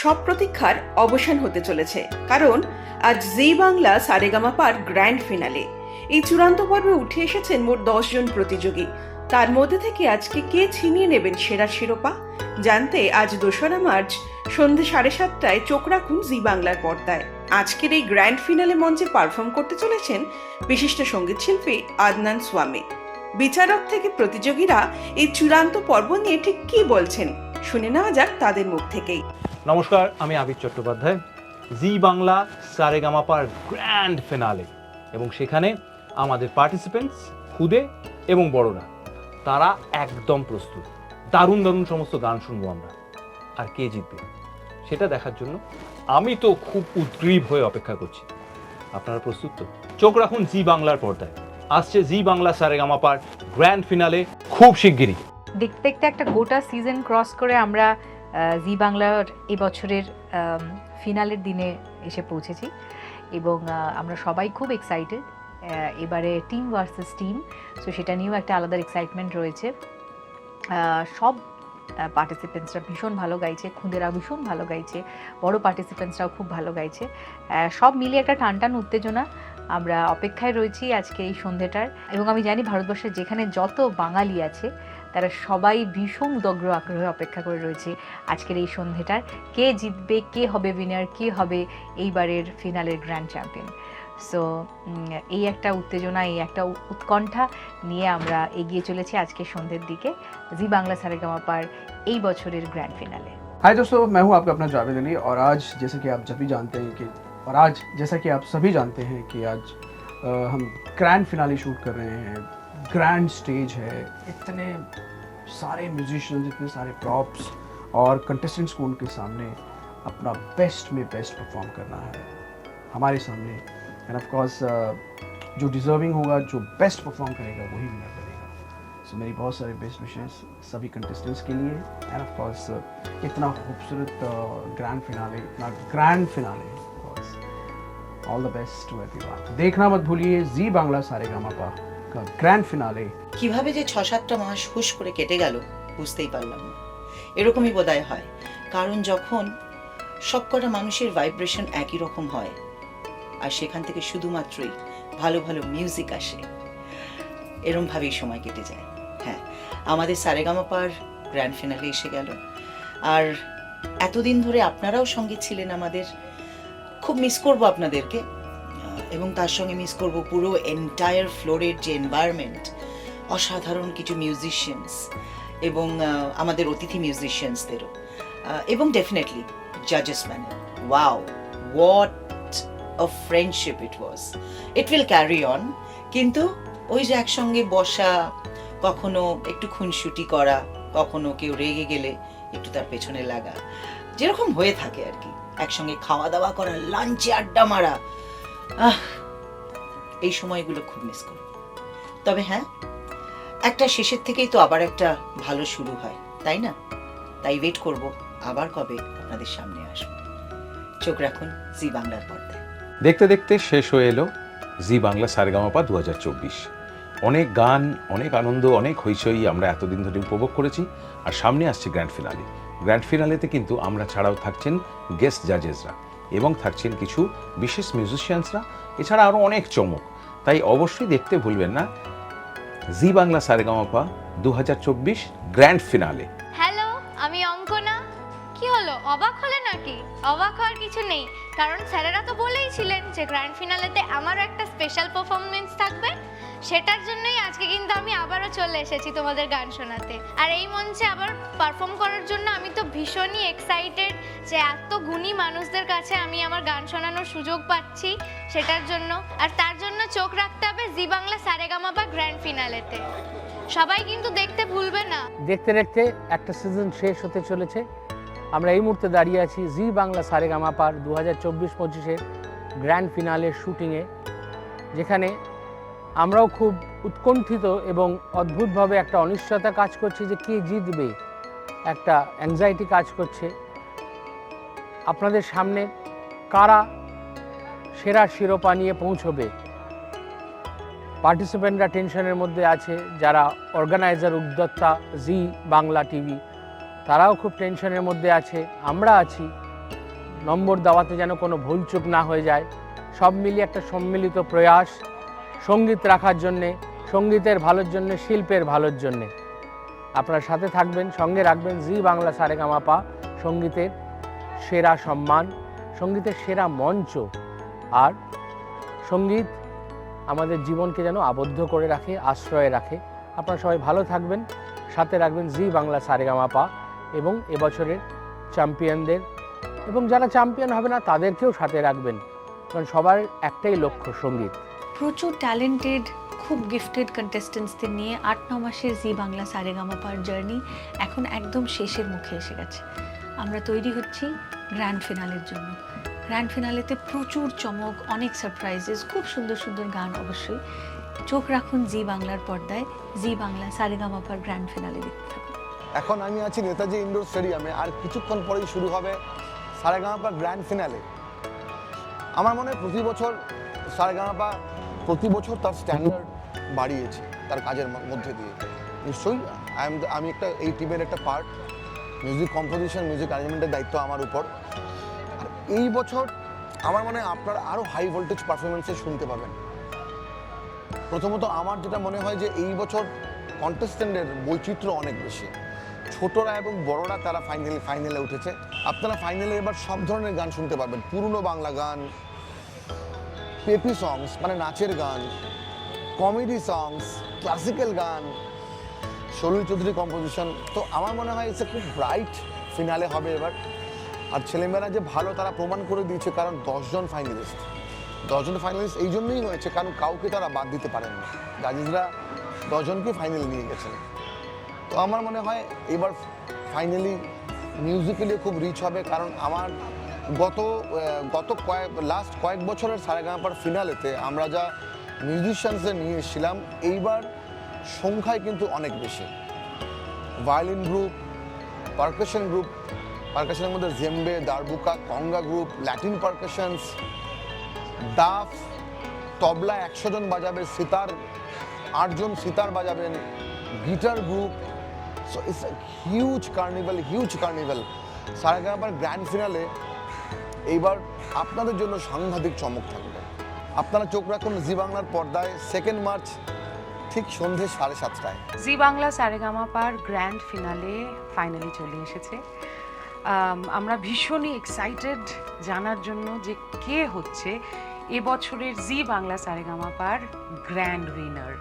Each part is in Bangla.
সব প্রতীক্ষার অবসান হতে চলেছে। কারণ আজ জি বাংলা সারেগামাপার গ্র্যান্ড ফিনালে, এই চূড়ান্ত পর্বে উঠে এসেছেন মোট জন প্রতিযোগী। তার মধ্যে থেকে আজকে কে ছিনিয়ে নেবেন সেরা শিরোপা? জানতে আজ দোসরা মার্চ সন্ধে সাড়ে সাতটায় চোখ রাখুন জি বাংলার পর্দায়। আজকের এই গ্র্যান্ড ফিনালে মঞ্চে পারফর্ম করতে চলেছেন বিশিষ্ট সংগীত শিল্পী আদনান স্বামী বিচারক থেকে প্রতিযোগীরা এই চূড়ান্ত পর্ব নিয়ে ঠিক কি বলছেন? শুনে নেওয়া যাক তাদের মুখ থেকেই। নমস্কার, আমি আবির চট্টোপাধ্যায়। জি বাংলা সারেগামাপার গ্র্যান্ড ফিনালে এবং সেখানে আমাদের পার্টিসিপেন্টস খুদে এবং বড়রা, তারা একদম প্রস্তুত। দারুণ দারুণ সমস্ত গান শুনব আমরা। আর কে জিতবে? সেটা দেখার জন্য আমি তো খুব উদ্গ্রীব হয়ে অপেক্ষা করছি। আপনারা প্রস্তুত তো? চোখ রাখুন জি বাংলার পর্দায়। আসছে জি বাংলা সারেগামাপার গ্র্যান্ড ফিনালে খুব শিগগিরই। দেখতে দেখতে একটা গোটা সিজন ক্রস করে আমরা জি বাংলার এবছরের ফিনালের দিনে এসে পৌঁছেছি এবং আমরা সবাই খুব এক্সাইটেড এবারে টিম ভার্সেস টিম সো সেটা নিয়েও একটা আলাদা এক্সাইটমেন্ট রয়েছে। সব পার্টিসিপেন্টসরা ভীষণ ভালো গাইছে খুদেরা ভীষণ ভালো গাইছে, বড় পার্টিসিপেন্টসরাও খুব ভালো গাইছে। সব মিলিয়ে একটা টান টান উত্তেজনা আমরা অপেক্ষায় রয়েছি আজকে এই সন্ধ্যেটার। এবং আমি জানি ভারতবর্ষের যেখানে যত বাঙালি আছে তারা সবাই ভীষণ উদগ্র আগ্রহে অপেক্ষা করে রয়েছে আজকের এই সন্ধ্যেটার কে জিতবে কে হবে উইনার কে হবে এইবারের ফিনালের গ্র্যান্ড চ্যাম্পিয়ন সো এই একটা উত্তেজনা এই একটা উ- উৎকণ্ঠা নিয়ে আমরা এগিয়ে চলেছি আজকে সন্ধ্যের দিকে জি বাংলা সারেগামাপার এই বছরের গ্র্যান্ড ফিনালে हाय दोस्तों मैं हूं आपका अपना जावेद अली और आज जैसे कि आप सभी जानते हैं कि और आज जैसा कि आप सभी जानते हैं कि आज अ, हम ग्रैंड फिनाले शूट कर रहे हैं grand stage है। इतने सारे म्यूजिशियंस इतने सारे प्रॉप्स और कंटेस्टेंट्स को उनके सामने अपना बेस्ट में बेस्ट परफॉर्म करना है। हमारे सामने। एंड ऑफ़ कोर्स जो डिजर्विंग होगा, जो बेस्ट परफॉर्म करेगा, वही विनर बनेगा। सो मेरी बहुत सारे बेस्ट विशेष सभी कंटेस्टेंट्स के लिए। एंड ऑफ़ कोर्स इतना खूबसूरत ग्रैंड फिनाले इतना grand finale all the best to everyone देखना मत भूलिए जी बांग्ला सारे गामापा का গ্র্যান্ড ফিনালে কীভাবে যে ছ সাতটা মাস হুশ করে কেটে গেল, বুঝতেই পারলাম না। এরকমই বোধহয় হয়। কারণ যখন সবকটা মানুষের ভাইব্রেশন একই রকম হয়, আর সেখান থেকে শুধুমাত্রই ভালো ভালো মিউজিক আসে, এরমভাবেই সময় কেটে যায়। হ্যাঁ আমাদের সারেগামাপার গ্র্যান্ড ফিনালে এসে গেল। আর এতদিন ধরে আপনারাও সঙ্গে ছিলেন আমাদের। খুব মিস করব আপনাদেরকে। এবং তার সঙ্গে মিস করব পুরো এন্টায়ার ফ্লোরের যে এনভায়রনমেন্ট অসাধারণ কিছু মিউজিশিয়ানস এবং আমাদের অতিথি মিউজিশিয়ানসদেরও এবং ডেফিনেটলি জাজেস ম্যানেল wow what a friendship it was it will carry on কিন্তু ওই যে একসঙ্গে বসা, কখনো একটু খুনসুটি করা, কখনো কেউ রেগে গেলে একটু তার পেছনে লাগা, যেরকম হয়ে থাকে আর কি। একসঙ্গে খাওয়া দাওয়া করা লাঞ্চে আড্ডা মারা আহ, এই সময়গুলো খুব মিস করি। তবে হ্যাঁ একটা শেষের থেকেই তো আবার একটা ভালো শুরু হয়, তাই না? তাই ওয়েট করব, আবার কবে আপনাদের সামনে আসব। চোখ রাখুন, জি বাংলার পর্দায়। দেখতে দেখতে শেষ হয়ে এলো জি বাংলা সারেগামাপা দু হাজার চব্বিশ। অনেক গান, অনেক আনন্দ, অনেক হইচই আমরা এতদিন ধরে উপভোগ করেছি আর সামনে আসছে গ্র্যান্ড ফিনালে গ্র্যান্ড ফিনালেতে কিন্তু আমরা ছাড়াও থাকছেন গেস্ট জাজেসরা এবং থাকছেন কিছু বিশেষ মিউজিশিয়ানসরা এছাড়া আরও অনেক চমক। তাই অবশ্যই দেখতে ভুলবেন না জি বাংলা সারেগামাপা দু হাজার চব্বিশ গ্র্যান্ড ফিনালে হ্যালো আমি অঙ্কনা। কি হলো, অবাক হলে নাকি? অবাক হওয়ার কিছু নেই। কারণ স্যারেরা তো বলেই ছিলেন যে গ্র্যান্ড ফিনালেতে আমারও একটা স্পেশাল পারফরমেন্স থাকবে। সেটার জন্যই আজকে কিন্তু আমি আবারও চলে এসেছি তোমাদের গান শোনাতে। আর এই মঞ্চে আবার পারফর্ম করার জন্য আমি তো ভীষণই এক্সাইটেড যে এত গুণী মানুষদের কাছে আমি আমার গান শোনানোর সুযোগ পাচ্ছি সেটার জন্য। আর তার জন্য চোখ রাখতে হবে জি বাংলা সারেগামা বা গ্র্যান্ড ফিনালেতে সবাই কিন্তু দেখতে ভুলবে না। দেখতে দেখতে একটা সিজন শেষ হতে চলেছে। আমরা এই মুহূর্তে দাঁড়িয়ে আছি জি বাংলা সারেগামাপার দু হাজার চব্বিশ পঁচিশের গ্র্যান্ড ফিনালের শুটিংয়ে যেখানে আমরাও খুব উৎকণ্ঠিত এবং অদ্ভুতভাবে একটা অনিশ্চয়তা কাজ করছে যে কে জিতবে, একটা অ্যাংজাইটি কাজ করছে। আপনাদের সামনে কারা সেরা শিরোপা নিয়ে পৌঁছবে পার্টিসিপেন্টরা টেনশনের মধ্যে আছে, যারা অর্গানাইজার উদ্যোক্তা জি বাংলা টিভি তারাও খুব টেনশনের মধ্যে আছে, আমরা আছি। নম্বর দেওয়াতে যেন কোনো ভুলচুক না হয়ে যায়। সব মিলিয়ে একটা সম্মিলিত প্রয়াস, সংগীত রাখার জন্যে, সঙ্গীতের ভালোর জন্যে, শিল্পের ভালোর জন্যে। আপনার সাথে থাকবেন, সঙ্গে রাখবেন জি বাংলা সারে সারেগামাপা সঙ্গীতের সেরা সম্মান, সঙ্গীতের সেরা মঞ্চ। আর সংগীত আমাদের জীবনকে যেন আবদ্ধ করে রাখে, আশ্রয়ে রাখে। আপনারা সবাই ভালো থাকবেন। সাথে রাখবেন জি বাংলা সারেগামাপা এবং এবছরের চ্যাম্পিয়নদের। এবং যারা চ্যাম্পিয়ন হবে না, তাদেরকেও সাথে রাখবেন। কারণ সবার একটাই লক্ষ্য, সংগীত। প্রচুর ট্যালেন্টেড খুব গিফটেড কন্টেস্টেন্টসদের নিয়ে আট, ন মাসের জি বাংলা সারেগামাপার জার্নি এখন একদম শেষের মুখে এসে গেছে। আমরা তৈরি হচ্ছি গ্র্যান্ড ফিনালের জন্য। গ্র্যান্ড ফিনালেতে প্রচুর চমক, অনেক সারপ্রাইজেস খুব সুন্দর সুন্দর গান অবশ্যই। চোখ রাখুন জি বাংলার পর্দায়, জি বাংলা সারেগামাপার গ্র্যান্ড ফিনালে দেখতে এখন আমি আছি নেতাজি ইন্ডোর স্টেডিয়ামে আর কিছুক্ষণ পরেই শুরু হবে সারেগামাপা গ্র্যান্ড ফিনালে। আমার মনে হয় প্রতি বছর সারেগামাপা প্রতি বছর তার স্ট্যান্ডার্ড বাড়িয়েছে, তার কাজের মধ্যে দিয়ে। নিশ্চয়ই আই এম আমি একটা, এই টিমের একটা পার্ট মিউজিক কম্পোজিশন মিউজিক অ্যারেঞ্জমেন্টের দায়িত্ব আমার উপর। আর এই বছর আমার মনে হয় আপনারা আরও হাই ভোল্টেজ পারফরমেন্সে শুনতে পাবেন। প্রথমত আমার যেটা মনে হয় যে এই বছর কন্টেস্টেন্টের বৈচিত্র্য অনেক বেশি। ছোটরা এবং বড়রা তারা ফাইনালি ফাইনালে উঠেছে। আপনারা ফাইনালে এবার সব ধরনের গান শুনতে পারবেন। পুরনো বাংলা গান, পেপি সংস মানে নাচের গান কমেডি সংস ক্লাসিক্যাল গান সলিল চৌধুরী কম্পোজিশন তো আমার মনে হয় এসে খুব ব্রাইট ফিনালে হবে এবার। আর ছেলেমেয়েরা যে ভালো তারা প্রমাণ করে দিয়েছে, কারণ দশজন ফাইনালিস্ট দশজন ফাইনালিস্ট এই জন্যই হয়েছে, কারণ কাউকে তারা বাদ দিতে পারেন না জাজিজরা দশজনকে ফাইনাল নিয়ে গেছেন। তো আমার মনে হয় এবার ফাইনালি মিউজিক্যালি খুব রিচ হবে, কারণ আমার গত গত কয়েক লাস্ট কয়েক বছরের সারেগামাপার ফিনালেতে আমরা যা মিউজিশিয়ানসদের নিয়ে এসেছিলাম, এইবার সংখ্যায় কিন্তু অনেক বেশি। ভায়োলিন গ্রুপ পারকাশন গ্রুপ পারকাশনের মধ্যে djembe darbuka conga group Latin percussions Duff tabla একশো জন বাজাবে সিতার আটজন sitar বাজাবেন guitar group so it's huge carnival huge carnival সারেগামাপার grand finale এইবার আপনাদের জন্য সাংঘাতিক চমক থাকবে। আপনারা চোখ রাখুন জি বাংলার পর্দায় সেকেন্ড মার্চ ঠিক সন্ধে সাড়ে সাতটায়। জি বাংলা সারেগামাপার গ্র্যান্ড ফিনালে ফাইনালি চলে এসেছে। আম, আমরা ভীষণই এক্সাইটেড জানার জন্য যে কে হচ্ছে এবছরের জি বাংলা সারেগামাপার গ্র্যান্ড উইনার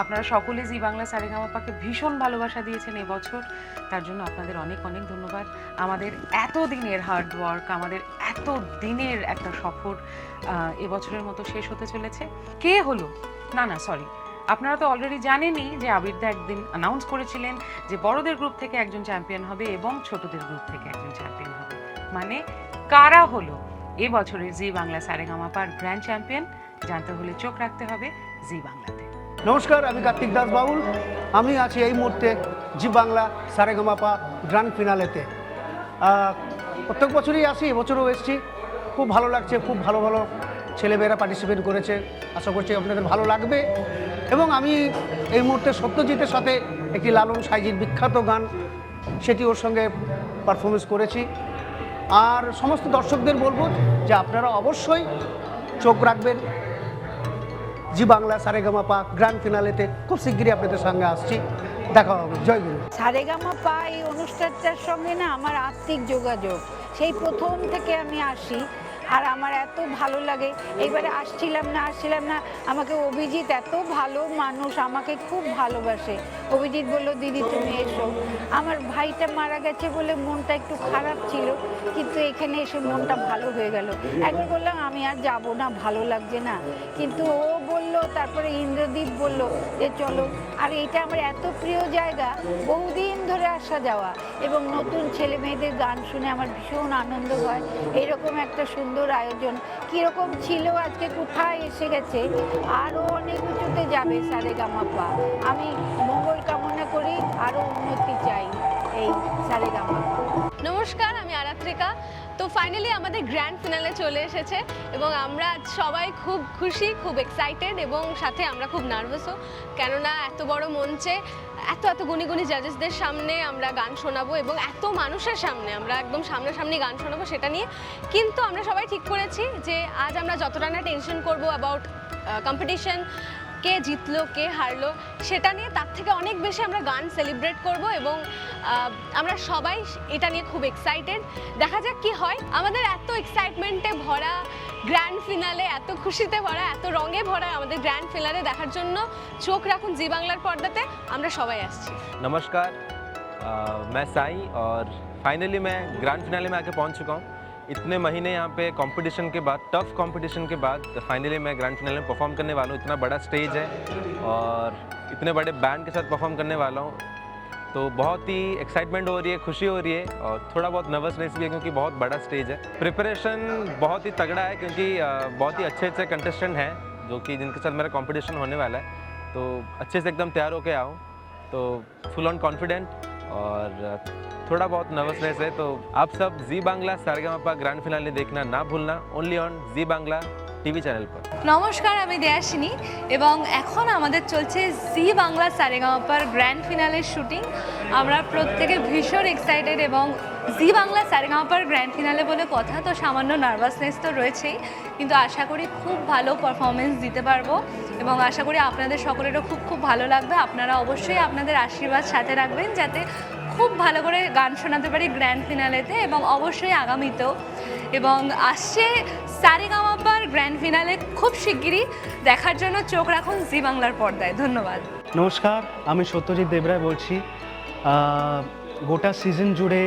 আপনারা সকলে জি বাংলা সারেগামাপাকে ভীষণ ভালোবাসা দিয়েছেন এবছর। তার জন্য আপনাদের অনেক অনেক ধন্যবাদ। আমাদের এত দিনের হার্ড ওয়ার্ক আমাদের এত দিনের একটা সফর এবছরের মতো শেষ হতে চলেছে। কে হলো? না না সরি আপনারা তো অলরেডি জানেনই যে আবিরদা একদিন অ্যানাউন্স করেছিলেন যে বড়দের গ্রুপ থেকে একজন চ্যাম্পিয়ন হবে এবং ছোটদের গ্রুপ থেকে একজন চ্যাম্পিয়ন হবে। মানে কারা হলো? এ বছরের জি বাংলা সারেগামাপার গ্র্যান্ড চ্যাম্পিয়ন জানতে হলে চোখ রাখতে হবে জি বাংলাতে। নমস্কার, আমি কার্তিক দাস বাবুল আমি আছি এই মুহূর্তে জি বাংলা সারেগামাপা গ্র্যান্ড ফিনালেতে প্রত্যেক বছরই আসি এবছরও এসেছি। খুব ভালো লাগছে, খুব ভালো ভালো ছেলেমেয়েরা পার্টিসিপেট করেছে। আশা করছি আপনাদের ভালো লাগবে। এবং আমি এই মুহূর্তে সত্যজিতের সাথে একটি লালন সাইজির বিখ্যাত গান, সেটি ওর সঙ্গে পারফরমেন্স করেছি। আর সমস্ত দর্শকদের বলব যে আপনারা অবশ্যই চোখ রাখবেন জি বাংলা সারেগামা পা গ্র্যান্ড ফিনালেতে খুব শিগগিরই আপনাদের সঙ্গে আসছি। দেখা হবে। জয় গুরু। সারেগামা পা এই অনুষ্ঠানটার সঙ্গে না আমার আত্মিক যোগাযোগ। সেই প্রথম থেকে আমি আসি আর আমার এত ভালো লাগে। এইবারে আসছিলাম না আসছিলাম না, আমাকে অভিজিৎ এত ভালো মানুষ, আমাকে খুব ভালোবাসে। অভিজিৎ বলল, দিদি, তুমি এসো। আমার ভাইটা মারা গেছে বলে মনটা একটু খারাপ ছিল, কিন্তু এখানে এসে মনটা ভালো হয়ে গেল। একবার বললাম, আমি আর যাব না, ভালো লাগছে না। কিন্তু ও বলল, তারপরে ইন্দ্রদীপ বলল যে, চলো। আর এটা আমার এত প্রিয় জায়গা, বহুদিন ধরে আসা যাওয়া এবং নতুন ছেলে মেয়েদের গান শুনে আমার ভীষণ আনন্দ হয়। এরকম একটা সুন্দর আয়োজন। কীরকম ছিল আজকে, কোথায় এসে গেছে, আরও অনেক উঁচুতে যাবে সারে গামাপা আমি মঙ্গল করি আরও উন্নতি চাই এই সারে গামাপা নমস্কার, আমি আরাত্রিকা। তো ফাইনালি আমাদের গ্র্যান্ড ফিনালে চলে এসেছে এবং আমরা সবাই খুব খুশি, খুব এক্সাইটেড এবং সাথে আমরা খুব নার্ভাসও কেননা এত বড় মঞ্চে, এত এত গুণী গুণী জাজেসদের সামনে আমরা গান শোনাবো এবং এত মানুষের সামনে আমরা একদম সামনাসামনি গান শোনাবো সেটা নিয়ে। কিন্তু আমরা সবাই ঠিক করেছি যে আজ আমরা যতটা না টেনশন করব অ্যাবাউট কম্পিটিশন কে জিতলো কে হারলো সেটা নিয়ে তার থেকে অনেক বেশি আমরা গান সেলিব্রেট করব এবং আহ, আমরা সবাই এটা নিয়ে খুব এক্সাইটেড দেখা যাক কি হয় আমাদের এত এক্সাইটমেন্টে ভরা গ্র্যান্ড ফিনালে এত খুশিতে ভরা এত রঙে ভরা আমাদের গ্র্যান্ড ফিনালে দেখার জন্য চোখ রাখুন জি বাংলার পর্দাতে আমরা সবাই আসছি नमस्कार अ, मैं साई और फाइनली मैं ग्रैंड फिनाले में आके पहुंच चुका हूं इतने महीने यहाँ पे कंपटीशन के बाद टफ कंपटीशन के बाद फाइनली मैं ग्रैंड फिनाले में परफॉर्म करने वाला हूँ। इतना बड़ा स्टेज है और इतने बड़े बैंड के साथ परफॉर्म करने वाला हूँ। तो बहुत ही एक्साइटमेंट हो रही है, खुशी हो रही है और थोड़ा बहुत नर्वसनेस भी है क्योंकि बहुत बड़ा स्टेज है। प्रिपरेशन बहुत ही तगड़ा है क्योंकि बहुत ही अच्छे अच्छे कंटेस्टेंट हैं जो कि जिनके साथ मेरा कंपटीशन होने वाला है। तो अच्छे से एकदम तैयार होकर आऊँ। तो फुल ऑन कॉन्फिडेंट और थोड़ा बहुत नर्वसनेस है तो आप सब जी बांग्ला सारेगामापा ग्रैंड फिनाले देखना ना भूलना only on Zee Bangla TV channel पर নমস্কার আমি দেয়াসিনী এবং এখন আমাদের চলছে জি বাংলা সারেগামাপার গ্র্যান্ড ফিনালের শুটিং আমরা প্রত্যেকে ভীষণ এক্সাইটেড এবং জি বাংলা সারেগামাপার গ্র্যান্ড ফিনালে বলে কথা, তো সামান্য নার্ভাসনেস তো রয়েছেই, কিন্তু আশা করি খুব ভালো পারফরমেন্স দিতে পারব এবং আশা করি আপনাদের সকলেরও খুব খুব ভালো লাগবে। আপনারা অবশ্যই আপনাদের আশীর্বাদ সাথে রাখবেন যাতে খুব ভালো করে গান শোনাতে পারি গ্র্যান্ড ফিনালেতে এবং অবশ্যই আগামীতেও। এবং আসছে সারেগামাপার গ্র্যান্ড ফিনালে খুব শিগগিরই। দেখার জন্য চোখ রাখুন জি বাংলার পর্দায়। ধন্যবাদ। নমস্কার, আমি সত্যজিৎ দেবরায় বলছি। গোটা সিজন জুড়ে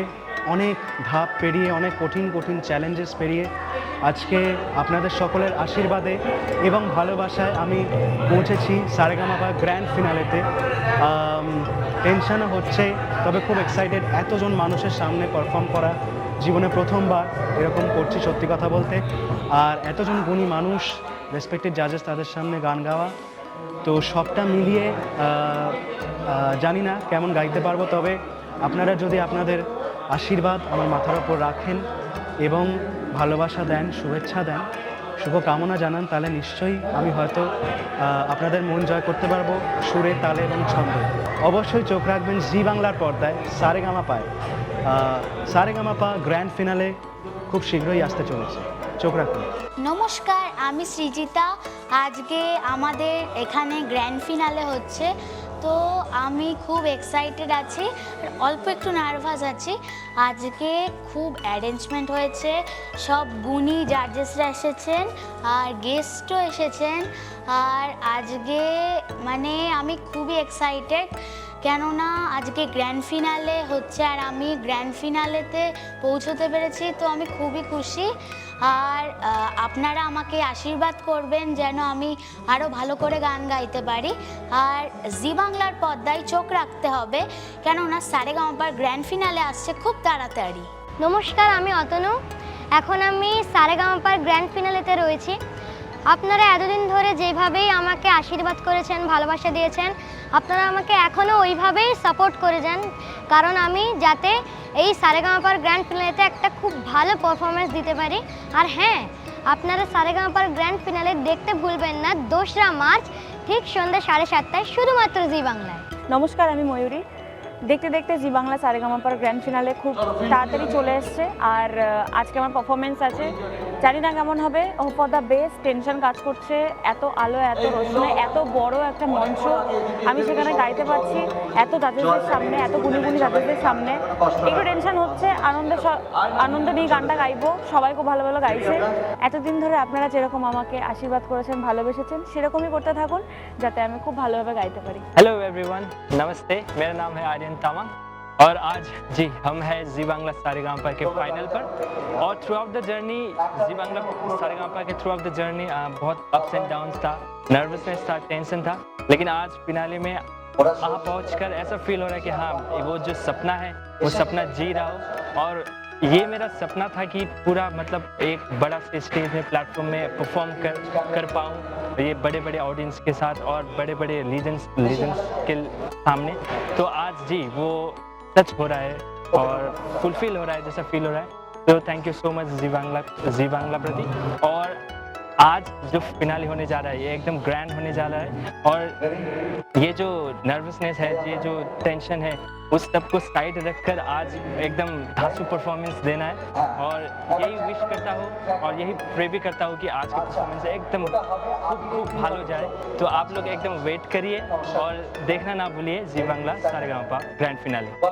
অনেক ধাপ পেরিয়ে, অনেক কঠিন কঠিন চ্যালেঞ্জেস পেরিয়ে আজকে আপনাদের সকলের আশীর্বাদে এবং ভালোবাসায় আমি পৌঁছেছি সারেগামাপা গ্র্যান্ড ফিনালেতে টেনশনও হচ্ছে, তবে খুব এক্সাইটেড এতজন মানুষের সামনে পারফর্ম করা জীবনে প্রথমবার, এরকম করছি সত্যি কথা বলতে। আর এতজন গুণী মানুষ রেসপেক্টেড জাজেস তাদের সামনে গান গাওয়া তো সবটা মিলিয়ে জানি না কেমন গাইতে পারব, তবে আপনারা যদি আপনাদের আশীর্বাদ আমার মাথার ওপর রাখেন এবং ভালোবাসা দেন, শুভেচ্ছা দেন শুভ কামনা জানান, তাহলে নিশ্চয়ই আমি হয়তো আপনাদের মন জয় করতে পারব সুরে, তালে এবং ছন্দে। অবশ্যই চোখ রাখবেন জি বাংলার পর্দায় সারেগামা পায় সারেগামাপা গ্র্যান্ড ফিনালে খুব শীঘ্রই আসতে চলেছে। চোখ রাখুন। নমস্কার, আমি সৃজিতা। আজকে আমাদের এখানে গ্র্যান্ড ফিনালে হচ্ছে। তো আমি খুব এক্সাইটেড আছি অল্প একটু নার্ভাস আছি। আজকে খুব অ্যারেঞ্জমেন্ট হয়েছে। সব গুণী জাজেসরা এসেছেন, আর গেস্টও এসেছেন। আর আজকে মানে আমি খুবই এক্সাইটেড কেননা আজকে গ্র্যান্ড ফিনালে হচ্ছে, আর আমি গ্র্যান্ড ফিনালেতে পৌঁছতে পেরেছি, তো আমি খুবই খুশি। আর আপনারা আমাকে আশীর্বাদ করবেন যেন আমি আরও ভালো করে গান গাইতে পারি। আর, জি বাংলার পর্দায় চোখ রাখতে হবে, কেননা সারেগামাপার গ্র্যান্ড ফিনালে আসছে খুব তাড়াতাড়ি। নমস্কার, আমি অতনু। এখন আমি সারে সারেগামাপার গ্র্যান্ড ফিনালেতে রয়েছি। আপনারা এতদিন ধরে যেভাবেই আমাকে আশীর্বাদ করেছেন, ভালোবাসা দিয়েছেন, আপনারা আমাকে এখনও ওইভাবেই সাপোর্ট করে যান। কারণ আমি যাতে এই সারেগামাপার গ্র্যান্ড ফিনালেতে একটা খুব ভালো পারফরমেন্স দিতে পারি। আর হ্যাঁ আপনারা সারেগামাপার গ্র্যান্ড ফিনালে দেখতে ভুলবেন না। দোসরা মার্চ, ঠিক সন্ধ্যা সাড়ে সাতটায় শুধুমাত্র জি বাংলায়। নমস্কার, আমি ময়ূরী। দেখতে দেখতে জি বাংলা সারেগামাপার গ্র্যান্ড ফিনালে খুব তাড়াতাড়ি চলে এসছে। আর আজকে আমার পারফরমেন্স আছে। জানি না কেমন হবে। ও ফর দ্য বেস্ট টেনশন কাজ করছে। এত আলো, এত রোশনে এত বড় একটা মঞ্চ আমি সেখানে গাইতে পারছি। এত জাজেসদের সামনে এত গুণি গুণি জাজেসদের সামনে একটু টেনশন হচ্ছে আনন্দে স- আনন্দ নিয়ে গানটা গাইবো সবাই খুব ভালো ভালো গাইছে এতদিন ধরে আপনারা যেরকম আমাকে আশীর্বাদ করেছেন ভালোবেসেছেন সেরকমই করতে থাকুন যাতে আমি খুব ভালোভাবে গাইতে পারি हेलो एवरीवन नमस्ते मेरा नाम है आर्यन तामांग और आज जी हम हैं जी बांग्ला सारेगांपा के फाइनल पर और throughout the journey Zee Bangla Saregamapa के थ्रू आउट द जर्नी बहुत अप्स एंड डाउन्स था नर्वसनेस था टेंशन था लेकिन आज फिनाले में वहाँ पहुँच कर ऐसा फील हो रहा है कि हाँ वो जो सपना है वो सपना जी रहा हो। और ये मेरा सपना था कि पूरा मतलब एक बड़ा स्टेज में प्लेटफॉर्म में परफॉर्म कर कर पाऊँ। ये बड़े बड़े ऑडियंस के साथ और बड़े बड़े लीजेंड्स लीजेंड्स के सामने। तो आज जी वो सच हो रहा है और फुलफिल हो रहा है जैसा फील हो रहा है। तो thank you so much Zee Bangla Zee Bangla प्रति। और आज जो फिनाली होने जा रहा है, ये एकदम ग्रैंड होने जा रहा है और ये जो नर्वसनेस है, ये जो टेंशन है, उस सबको साइड रखकर आज एकदम धांसू परफॉर्मेंस देना है और यही विश करता हूँ और यही प्रे भी करता हूँ कि आज का परफॉर्मेंस एकदम खूब खूब भालो जाए। तो आप लोग एकदम वेट करिए और देखना ना भूलिए, Zee Bangla, Saregamapa grand finale